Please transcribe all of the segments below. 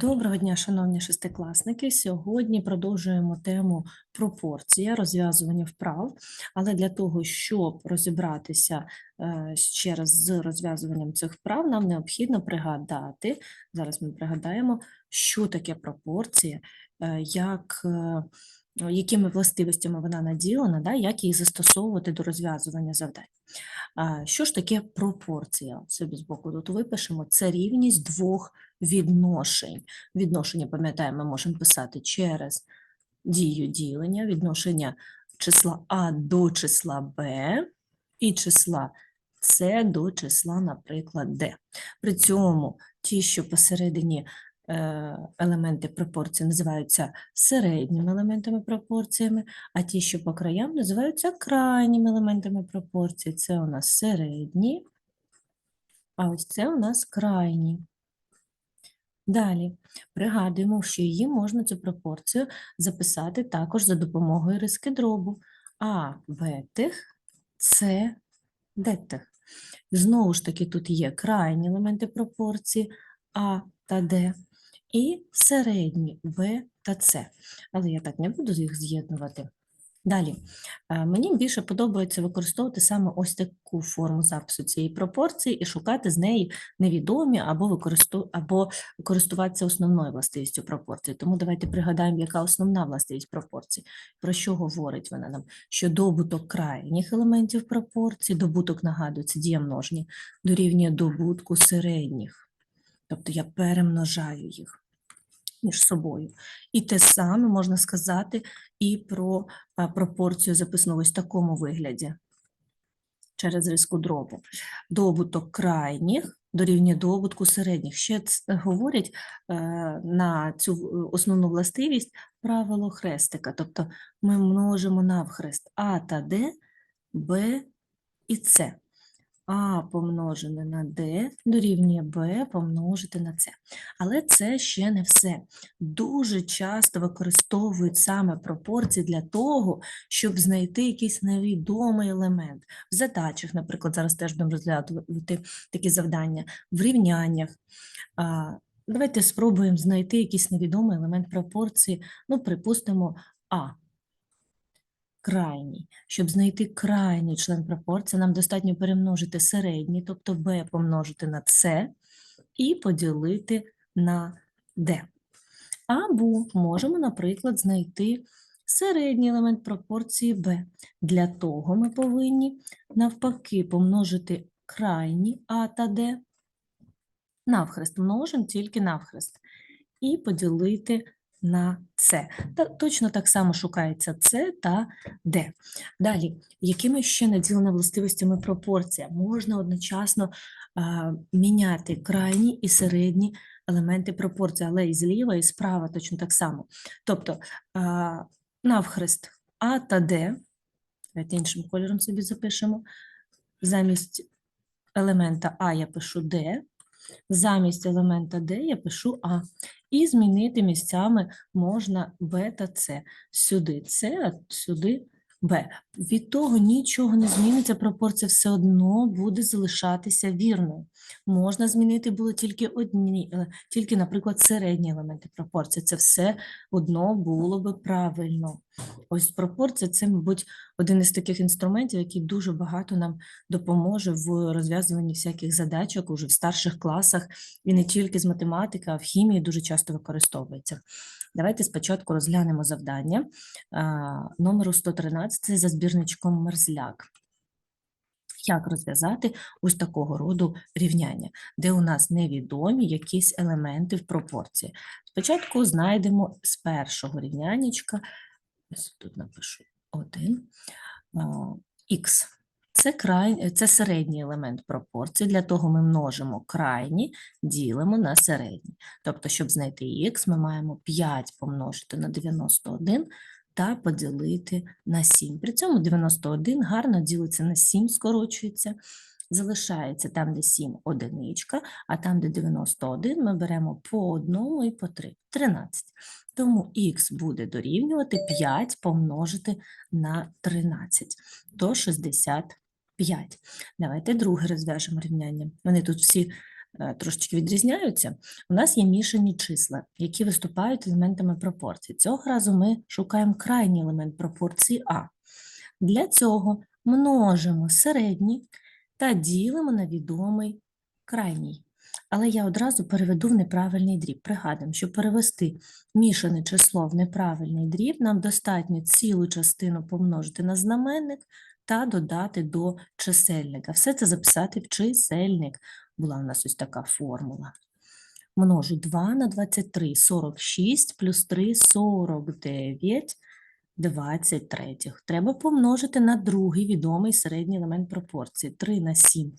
Доброго дня, шановні шестикласники. Сьогодні продовжуємо тему пропорція, розв'язування вправ. Але для того, щоб розібратися е, ще раз з розв'язуванням цих вправ, нам необхідно пригадати, зараз ми пригадаємо, що таке пропорція, е, як, е, якими властивостями вона наділена, да, як її застосовувати до розв'язування завдань. Що ж таке пропорція? Собі збоку тут випишемо. Це рівність двох відношень. Відношення, пам'ятаємо, ми можемо писати через дію ділення, відношення числа А до числа Б і числа С до числа, наприклад, Д. При цьому ті, що посередині е, елементи пропорції називаються середніми елементами пропорціями, а ті, що по краям, називаються крайніми елементами пропорції. Це у нас середні, а ось це у нас крайні. Далі пригадуємо, що її можна цю пропорцію записати також за допомогою риски дробу. А бетих, С детих. Знову ж таки, тут є крайні елементи пропорції А та Д і середні В та С. Але я так не буду їх з'єднувати. Далі, е, мені більше подобається використовувати саме ось таку форму запису цієї пропорції і шукати з неї невідомі або, використу... або користуватися основною властивістю пропорції. Тому давайте пригадаємо, яка основна властивість пропорції. Про що говорить вона нам? Що добуток крайніх елементів пропорції, добуток нагадується дія множення, дорівнює добутку середніх. Тобто я перемножаю їх між собою. І те саме можна сказати і про пропорцію, записану ось в такому вигляді через риску дробу. Добуток крайніх дорівнює добутку середніх. Ще говорять е, на цю основну властивість правило хрестика. Тобто ми множимо навхрест А та Д, Б і С. А помножене на d дорівнює b помножити на c. Але це ще не все. Дуже часто використовують саме пропорції для того, щоб знайти якийсь невідомий елемент. В задачах, наприклад, зараз теж будемо розглядати такі завдання, в рівняннях. Давайте спробуємо знайти якийсь невідомий елемент пропорції, ну, припустимо, А крайній. Щоб знайти крайній член пропорції, нам достатньо перемножити середній, тобто b помножити на c і поділити на d. Або можемо, наприклад, знайти середній елемент пропорції b. Для того ми повинні навпаки помножити крайні а та d. Навхрест множимо тільки навхрест. І поділити на С. Та, точно так само шукається С та Д. Далі, якими ще наділена властивостями пропорція? Можна одночасно а, міняти крайні і середні елементи пропорції, але і зліва, і справа точно так само. Тобто а, навхрест А та Д, давайте іншим кольором собі запишемо, замість елемента А я пишу Д, замість елемента D я пишу А. І змінити місцями можна Б та С. Сюди С, а сюди Б. Від того нічого не зміниться, пропорція все одно буде залишатися вірною. Можна змінити було тільки одні, е, тільки, наприклад, середні елементи пропорції. Це все одно було би правильно. Ось пропорція це, мабуть, один із таких інструментів, який дуже багато нам допоможе в розв'язуванні всяких задачок уже в старших класах і не тільки з математики, а в хімії дуже часто використовується. Давайте спочатку розглянемо завдання номеру 113 це за збірничком Мерзляк. Як розв'язати ось такого роду рівняння, де у нас невідомі якісь елементи в пропорції. Спочатку знайдемо з першого рівнянечка, тут напишу 1, х. Це, край, це середній елемент пропорції, для того ми множимо крайні, ділимо на середні. Тобто, щоб знайти х, ми маємо 5 помножити на 91 та поділити на 7. При цьому 91 гарно ділиться на 7, скорочується, залишається там, де 7 одиничка, а там, де 91, ми беремо по одному і по 3, 13. Тому х буде дорівнювати 5 помножити на 13, то 65. Давайте друге розв'яжемо рівняння. Вони тут всі е, трошечки відрізняються. У нас є мішані числа, які виступають елементами пропорцій. Цього разу ми шукаємо крайній елемент пропорції А. Для цього множимо середній та ділимо на відомий крайній. Але я одразу переведу в неправильний дріб. Пригадуємо, щоб перевести мішане число в неправильний дріб, нам достатньо цілу частину помножити на знаменник та додати до чисельника. Все це записати в чисельник. Була у нас ось така формула. Множу 2 на 23, 46 плюс 3, 49, 23. Треба помножити на другий відомий середній елемент пропорції. 3 на 7,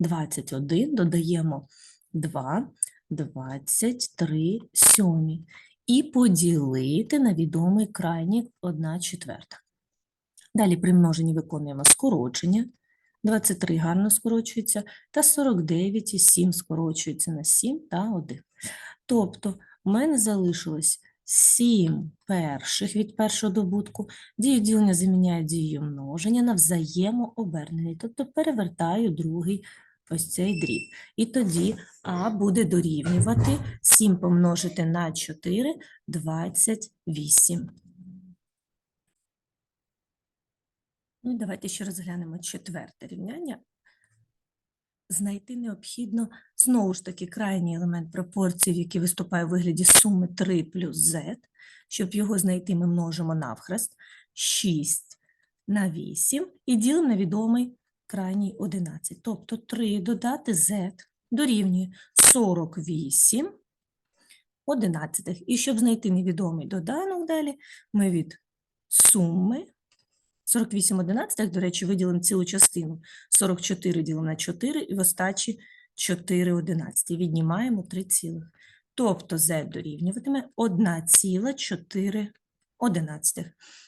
21, додаємо 2, 23 сьомі. І поділити на відомий крайній 1 четверта. Далі при множенні виконуємо скорочення. 23 гарно скорочується, та 49 і 7 скорочується на 7 та 1. Тобто в мене залишилось 7 перших від першого добутку. Дію ділення заміняю дією множення на взаємообернений, тобто перевертаю другий ось цей дріб. І тоді А буде дорівнювати 7 помножити на 4 – 28. Ну і давайте ще розглянемо четверте рівняння. Знайти необхідно знову ж таки крайній елемент пропорції, який виступає у вигляді суми 3 плюс z. Щоб його знайти, ми множимо навхрест 6 на 8 і ділимо на відомий крайній 11. Тобто 3 додати z дорівнює 48 одинадцятих. І щоб знайти невідомий доданок далі, ми від суми 48 одинадцятих, до речі, виділимо цілу частину. 44 ділимо на 4 і в остачі 4 одинадцяті. Віднімаємо 3 цілих. Тобто z дорівнюватиме 1,4 одинадцятих,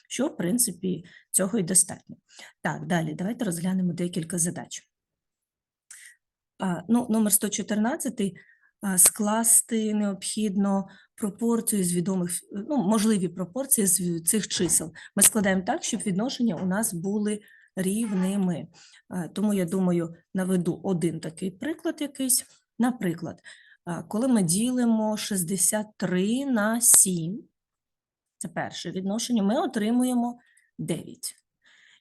що, в принципі, цього і достатньо. Так, далі давайте розглянемо декілька задач. А, ну, номер 114 а, скласти необхідно пропорцію з відомих, ну, можливі пропорції з цих чисел. Ми складаємо так, щоб відношення у нас були рівними. Тому, я думаю, наведу один такий приклад якийсь. Наприклад, коли ми ділимо 63 на 7, це перше відношення, ми отримуємо 9.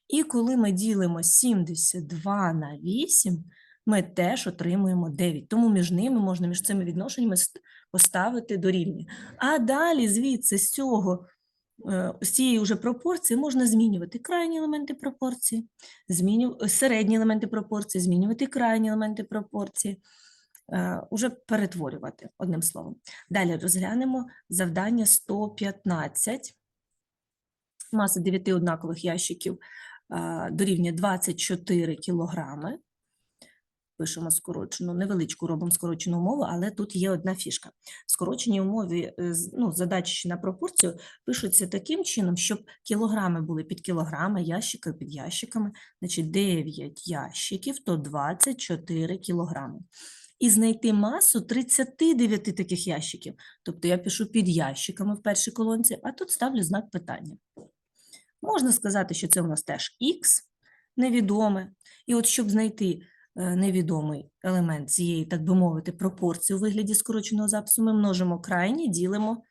І коли ми ділимо 72 на 8, ми теж отримуємо 9. Тому між ними можна між цими відношеннями ст- поставити дорівнює. А далі звідси з цього е, з цієї вже пропорції можна змінювати крайні елементи пропорції, зміню... середні елементи пропорції, змінювати крайні елементи пропорції, е, уже перетворювати одним словом. Далі розглянемо завдання 115. Маса 9 однакових ящиків дорівнює 24 кілограми. Пишемо скорочену, невеличку робимо скорочену умову, але тут є одна фішка. Скорочені умови, е, ну, задачі на пропорцію пишуться таким чином, щоб кілограми були під кілограми, ящики під ящиками. Значить, 9 ящиків – то 24 кілограми. І знайти масу 39 таких ящиків. Тобто я пишу під ящиками в першій колонці, а тут ставлю знак питання. Можна сказати, що це у нас теж х невідоме. І от щоб знайти невідомий елемент цієї, так би мовити, пропорції у вигляді скороченого запису, ми множимо крайні, ділимо,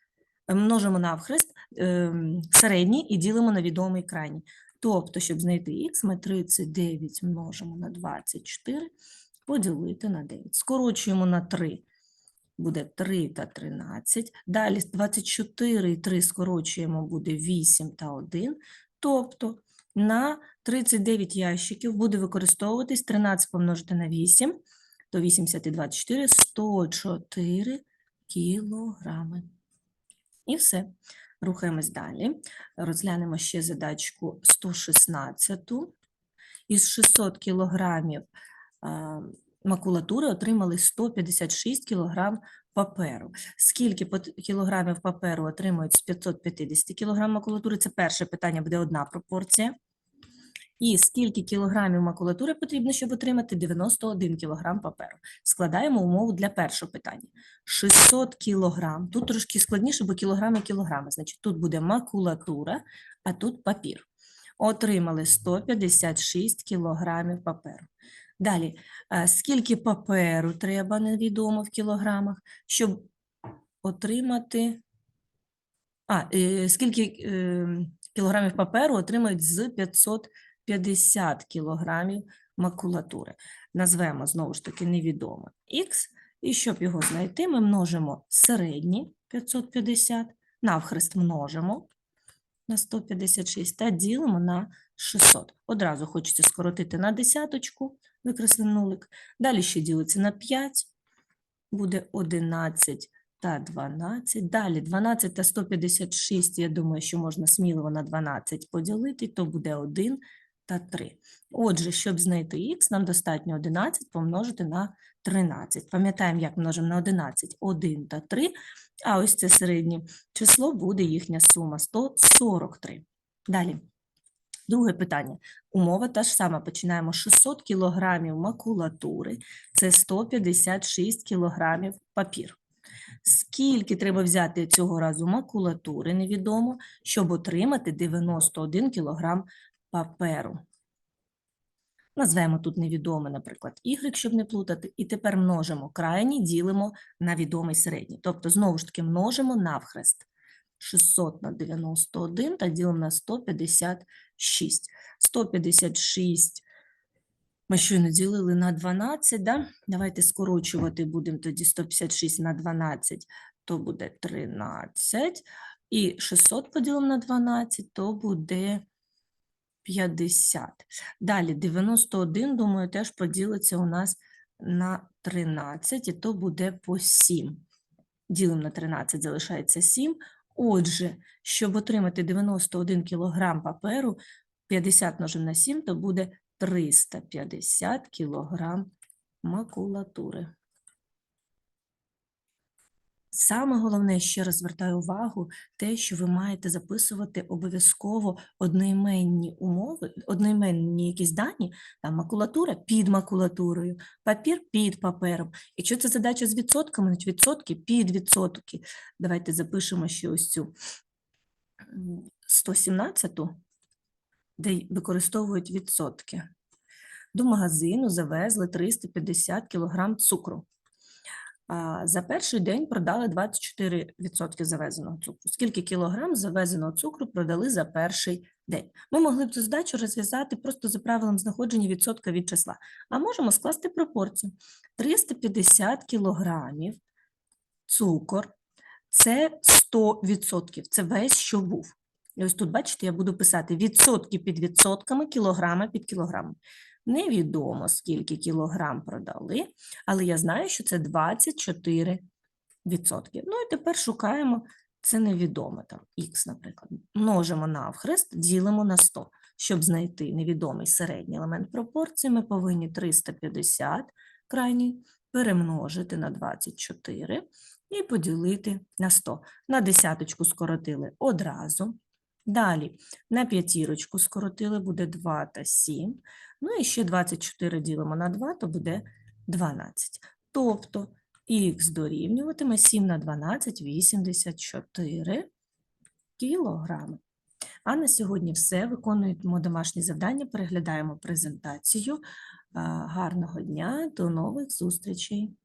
е, множимо навхрест ем, середній і ділимо на відомий крайній. Тобто, щоб знайти х, ми 39 множимо на 24, поділити на 9. Скорочуємо на 3 буде 3 та 13. Далі з 24 і 3 скорочуємо, буде 8 та 1. Тобто на 39 ящиків буде використовуватись 13 помножити на 8, то 80 і 24 – 104 кілограми. І все. Рухаємось далі. Розглянемо ще задачку 116. Із 600 кілограмів макулатури отримали 156 кілограм паперу. Скільки кілограмів паперу отримують з 550 кілограм макулатури? Це перше питання, буде одна пропорція. І скільки кілограмів макулатури потрібно, щоб отримати 91 кілограм паперу? Складаємо умову для першого питання. 600 кілограм. Тут трошки складніше, бо кілограми кілограми. Значить, тут буде макулатура, а тут папір. Отримали 156 кілограмів паперу. Далі, е, скільки паперу треба, невідомо в кілограмах, щоб отримати. А, е, скільки е, кілограмів паперу отримають з 550 кілограмів макулатури. Назвемо знову ж таки невідоме х, і щоб його знайти, ми множимо середні 550, навхрест множимо на 156 та ділимо на 600. Одразу хочеться скоротити на десяточку, викреслимо нулик. Далі ще ділиться на 5, буде 11 та 12. Далі 12 та 156, я думаю, що можна сміливо на 12 поділити, то буде 1 та 3. Отже, щоб знайти х, нам достатньо 11 помножити на 13. Пам'ятаємо, як множимо на 11? 1 та 3, а ось це середнє число буде їхня сума 143. Далі. Друге питання. Умова та ж сама. Починаємо 600 кілограмів макулатури, це 156 кілограмів папір. Скільки треба взяти цього разу макулатури, невідомо, щоб отримати 91 кілограм паперу. Назвемо тут невідоме, наприклад, y, щоб не плутати, і тепер множимо крайній, ділимо на відомий середній. Тобто, знову ж таки, множимо навхрест. 600 на 91 та ділимо на 156. 156 ми щойно ділили на 12, да? давайте скорочувати будемо тоді 156 на 12, то буде 13. І 600 поділимо на 12, то буде 50. Далі 91, думаю, теж поділиться у нас на 13, і то буде по 7. Ділимо на 13, залишається 7. Отже, щоб отримати 91 кг паперу, 50 множимо на 7, то буде 350 кг макулатури. Саме головне, ще раз звертаю увагу, те, що ви маєте записувати обов'язково одноіменні умови, одноіменні якісь дані, там макулатура під макулатурою, папір під папером. Якщо це задача з відсотками, значить відсотки під відсотки. Давайте запишемо ще ось цю 117, де використовують відсотки. До магазину завезли 350 кг цукру. За перший день продали 24% завезеного цукру. Скільки кілограм завезеного цукру продали за перший день? Ми могли б цю задачу розв'язати просто за правилом знаходження відсотка від числа. А можемо скласти пропорцію. 350 кілограмів цукор – це 100%, це весь, що був. І ось тут, бачите, я буду писати відсотки під відсотками, кілограми під кілограмом. Невідомо, скільки кілограм продали, але я знаю, що це 24%. Ну і тепер шукаємо це невідоме, там, х, наприклад. Множимо навхрест, ділимо на 100. Щоб знайти невідомий середній елемент пропорції, ми повинні 350 крайній перемножити на 24 і поділити на 100. На десяточку скоротили одразу. Далі на п'ятірочку скоротили, буде 2 та 7. Ну і ще 24 ділимо на 2, то буде 12. Тобто х дорівнюватиме 7 на 12 – 84 кілограми. А на сьогодні все. Виконуємо домашні завдання, переглядаємо презентацію. Гарного дня, до нових зустрічей!